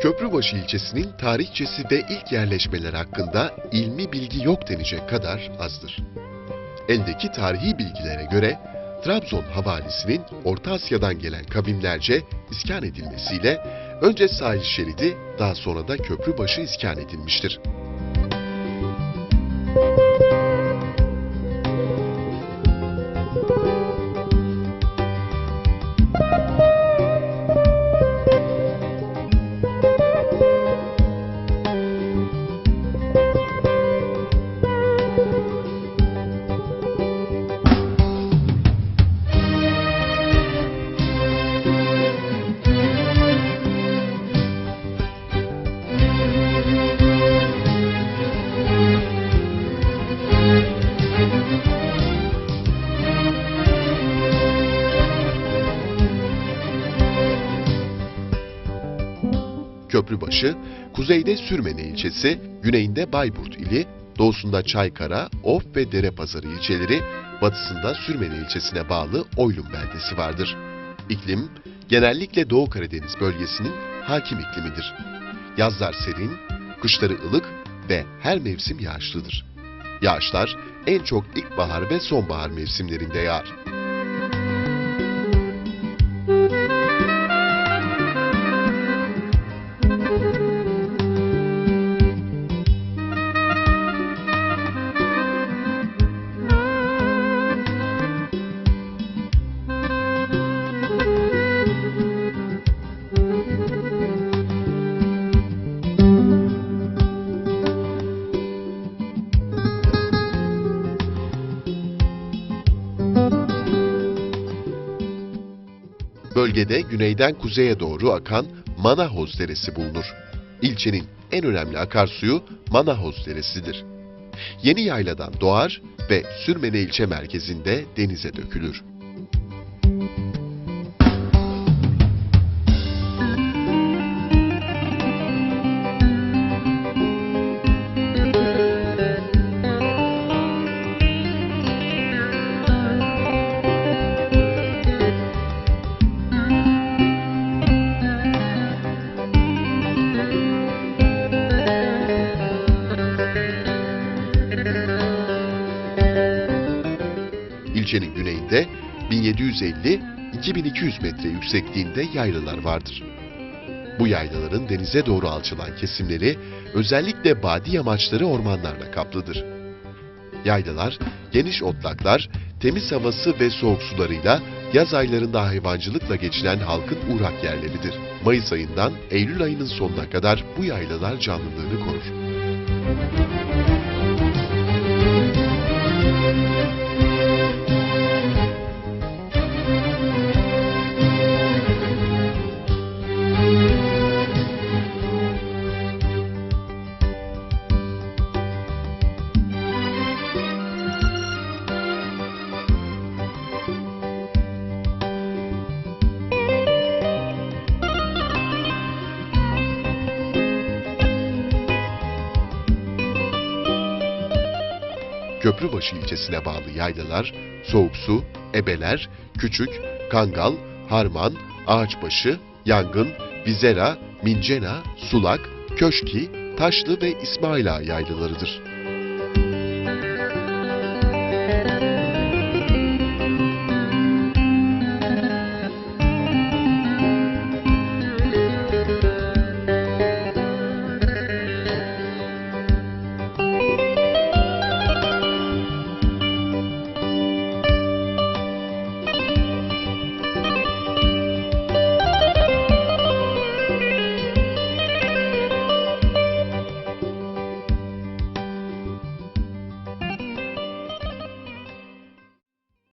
Köprübaşı ilçesinin tarihçesi ve ilk yerleşmeler hakkında ilmi bilgi yok denecek kadar azdır. Eldeki tarihi bilgilere göre Trabzon havalisinin Orta Asya'dan gelen kavimlerce iskan edilmesiyle önce sahil şeridi daha sonra da köprübaşı iskan edilmiştir. Köprübaşı, kuzeyde Sürmene ilçesi, güneyinde Bayburt ili, doğusunda Çaykara, Of ve Derepazarı ilçeleri, batısında Sürmene ilçesine bağlı Oylum beldesi vardır. İklim, genellikle Doğu Karadeniz bölgesinin hakim iklimidir. Yazlar serin, kışları ılık ve her mevsim yağışlıdır. Yağışlar en çok ilkbahar ve sonbahar mevsimlerinde yağar. Bölgede güneyden kuzeye doğru akan Manahoz Deresi bulunur. İlçenin en önemli akarsuyu Manahoz Deresi'dir. Yeni yayladan doğar ve Sürmene ilçe merkezinde denize dökülür. İlçenin güneyinde 1750-2200 metre yüksekliğinde yaylalar vardır. Bu yaylaların denize doğru alçılan kesimleri özellikle badi yamaçları ormanlarla kaplıdır. Yaylalar, geniş otlaklar, temiz havası ve soğuk sularıyla yaz aylarında hayvancılıkla geçinen halkın uğrak yerleridir. Mayıs ayından Eylül ayının sonuna kadar bu yaylalar canlılığını korur. Köprübaşı ilçesine bağlı yaylalar, Soğuksu, Ebeler, Küçük, Kangal, Harman, Ağaçbaşı, Yangın, Vizera, Mincena, Sulak, Köşki, Taşlı ve İsmaila yaylalarıdır.